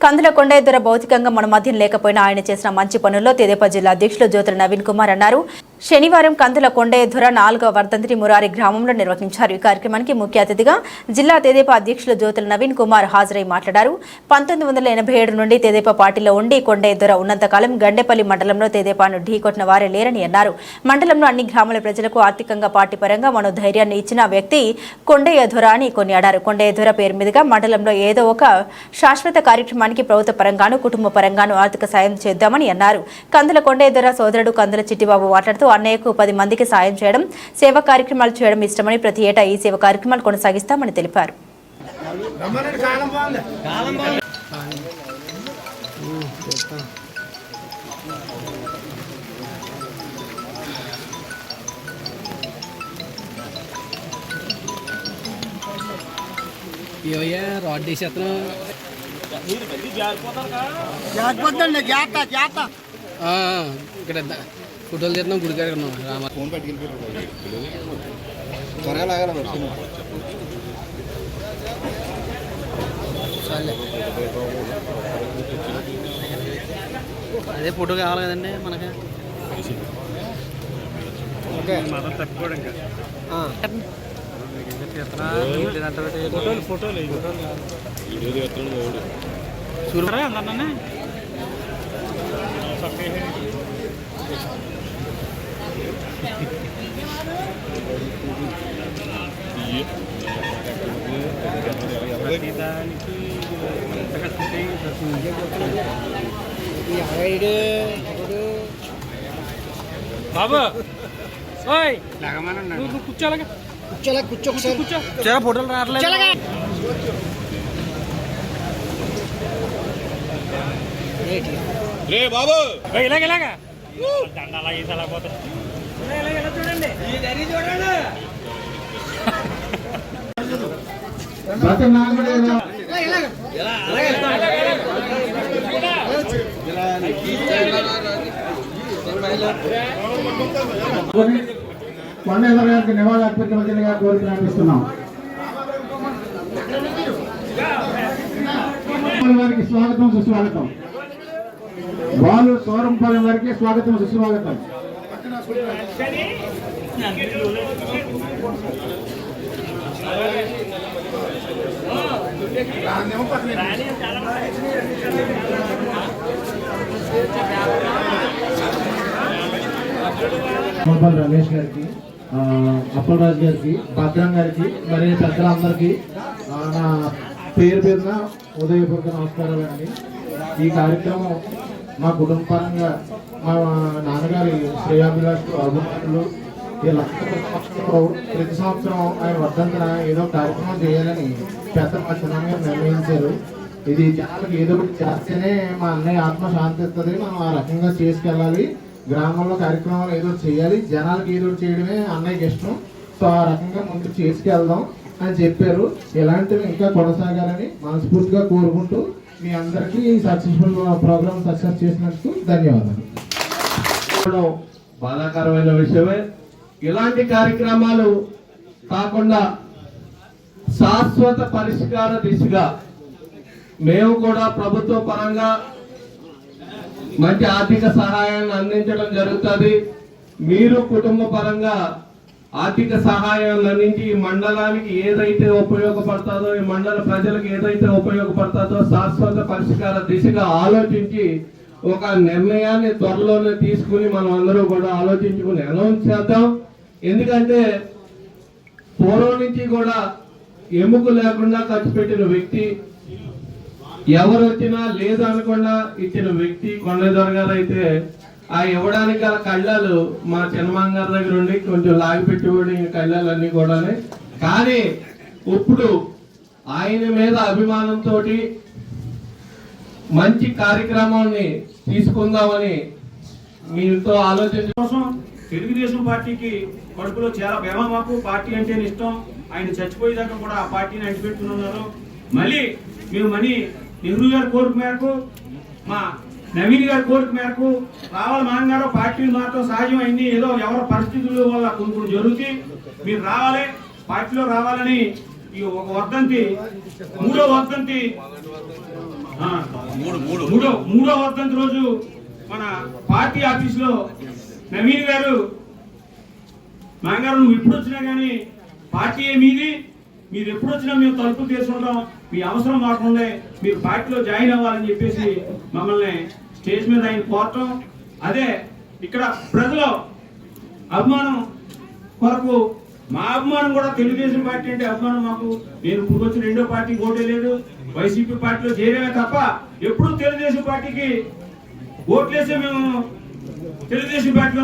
కందుల కొండయ్య భౌతికంగా మన మధ్యం లేకపోయినా ఆయన చేసిన మంచి పనుల్లో తెదేపా జిల్లా అధ్యక్షులు జ్యోతుల నవీన్ కుమార్ అన్నారు. శనివారం కందుల కొండయ్య నాలుగవ వర్ధంతిని మురారి గ్రామంలో నిర్వహించారు. ఈ కార్యక్రమానికి ముఖ్య అతిథిగా జిల్లా తెదేపా అధ్యక్షులు జ్యోతుల నవీన్ కుమార్ హాజరై మాట్లాడారు. పంతొమ్మిది వందల ఎనభై ఏడు నుండి తెదేపా పార్టీలో ఉండి కొండయ్య ఉన్నంతకాలం గండేపల్లి మండలంలో తెదేపాను ఢీకొట్టిన వారే లేరని అన్నారు. మండలంలో అన్ని గ్రామాల ప్రజలకు ఆర్థికంగా పార్టీ పరంగా మనోధైర్యాన్ని ఇచ్చిన వ్యక్తి కొండయ్యధుర అని కొనియాడారు. కొండయ్యధుర పేరు మీదుగా మండలంలో ఏదో ఒక శాశ్వత కార్యక్రమానికి ప్రభుత్వ పరంగాను కుటుంబ పరంగాను ఆర్థిక సాయం చేద్దామని అన్నారు. కందుల కొండయ్యధుర సోదరుడు కందుల చిట్టిబాబు మాట్లాడుతూ అన్నయ్యకు పది మందికి సాయం చేయడం సేవా కార్యక్రమాలు చేయడం ఇష్టమని ప్రతి ఏటా ఈ సేవా కార్యక్రమాలు కొనసాగిస్తామని తెలిపారు. రాడ్ జాగ్రత్త జాగ్రత్త. ఇక్కడ ఫోటోలు తీస్తున్నాం గుడికాడ ఉన్నాం రామ ఫోన్ పట్టుకెళ్ళిపోయారు త్వరగా లాగాలి మరి సినిమా. చాలే అదే ఫోటో కావాలి కదండి మనకి ఆ. చూడు బాబు ఓయ్ నువ్వు కూర్చోలాగా కూర్చోలే కూర్చో కూర్చో. చాలా ఫోటోలు రావట్లేదు. రే బాబు! ఇలాగ ఇలాగ. దండ అలా వేసి అలా పోతుంది ఇలా, ఇలా, కొండేశ్వర గారికి నివాళులు అర్పించవలసిందిగా కోరిక ప్రార్థిస్తున్నాం వారికి స్వాగతం. సుస్వాగతం బాలు సోరంపల్లి వారికి స్వాగతం సుస్వాగతం గోపాల్ రమేష్ గారికి అప్పలరాజు గారికి భద్రం గారికి మరి పెద్దలందరికీ నా పేరు పేరున ఉదయపూర్వక నమస్కారాలు అండి ఈ కార్యక్రమం మా కుటుంబ పరంగా మా నాన్నగారి శ్రేయాభిలాష్ అభిమానులు వీళ్ళందరూ ప్రతి సంవత్సరం ఆయన వర్ధంతన ఏదో కార్యక్రమం చేయాలని పెద్ద మా చిన్నగారు నిర్ణయించారు. ఇది జనాలకు ఏదో ఒకటి చేస్తేనే మా అన్నయ్య ఆత్మ శాంతిస్తుంది. మనం ఆ రకంగా చేసుకెళ్ళాలి. గ్రామంలో కార్యక్రమాలు ఏదో చేయాలి. జనాలకు ఏదో చేయడమే అన్నయ్యకి ఇష్టం. సో ఆ రకంగా ముందుకు చేసుకెళ్దాం అని చెప్పారు. ఇలాంటివి ఇంకా కొనసాగాలని మనస్ఫూర్తిగా కోరుకుంటూ మీ అందరికీ సక్సెస్ఫుల్ ప్రోగ్రామ్ సక్సెస్ చేసినందుకు ధన్యవాదాలు. బాధాకరమైన విషయమే ఇలాంటి కార్యక్రమాలు కాకుండా శాశ్వత పరిష్కార దిశగా మేము కూడా ప్రభుత్వ పరంగా మంచి ఆర్థిక సహాయాన్ని అందించడం జరుగుతుంది. మీరు కుటుంబ పరంగా ఆర్థిక సహాయాన్ని అందించి ఈ మండలానికి ఏదైతే ఉపయోగపడుతుందో ఈ మండల ప్రజలకు ఏదైతే ఉపయోగపడుతుందో శాశ్వత పరిష్కార దిశగా ఆలోచించి ఒక నిర్ణయాన్ని త్వరలోనే తీసుకుని మనం అందరూ కూడా ఆలోచించుకుని అనౌన్స్ చేద్దాం. ఎందుకంటే పూర్వం నుంచి కూడా ఎముక లేకుండా ఖర్చు పెట్టిన వ్యక్తి ఎవరు వచ్చినా లేదనకుండా ఇచ్చిన వ్యక్తి కొండదొర గారు అయితే ఆ ఇవ్వడానికి గల కళ్ళాలు మా చిన్నమాన్ గారి దగ్గర ఉండి కొంచెం లాగి పెట్టుబడి కళ్ళాలు అన్ని కూడా కానీ ఇప్పుడు ఆయన మీద అభిమానంతో మంచి కార్యక్రమాన్ని తీసుకుందామని మీతో ఆలోచించ కోసం తెలుగుదేశం పార్టీకి కడుపులో చాలా ప్రేమ మాకు. పార్టీ అంటే ఇష్టం? ఆయన చచ్చిపోయేదాకా కూడా ఆ పార్టీని అంటిపెట్టుకున్నారు మళ్ళీ మేము మనీ నెహ్రూ గారి కోరిక మేరకు మా నవీన్ గారి కోరిక మేరకు రావాలి మాంగారు పార్టీలు మాత్రం సహజం అయింది. ఏదో ఎవరి పరిస్థితుల వల్ల కొన్ని కొన్ని జరుగుతాయి. మీరు రావాలి పార్టీలో రావాలని ఈ ఒక వర్ధంతి మూడో వర్ధంతి మూడో మూడో వర్ధంతి రోజు మన పార్టీ ఆఫీసులో నవీన్ గారు నాన్నగారు నువ్వు ఎప్పుడు వచ్చినా కానీ పార్టీ మీది? మీరు ఎప్పుడు వచ్చినా మేము తలుపు తీసుకుంటాం మీ అవసరం కాకుండా మీరు పార్టీలో జాయిన్ అవ్వాలని చెప్పేసి మమ్మల్ని స్టేజ్ మీద ఆయన కోరటం. అదే ఇక్కడ ప్రజలు అభిమానం కొరకు మా అభిమానం కూడా తెలుగుదేశం పార్టీ అంటే అభిమానం మాకు. నేను ఇప్పుడు వచ్చి రెండో పార్టీ ఓటే లేదు. వైసీపీ పార్టీలో చేరేమే తప్ప ఎప్పుడు తెలుగుదేశం పార్టీకి ఓట్లేసే మేము తెలుగుదేశం పార్టీలో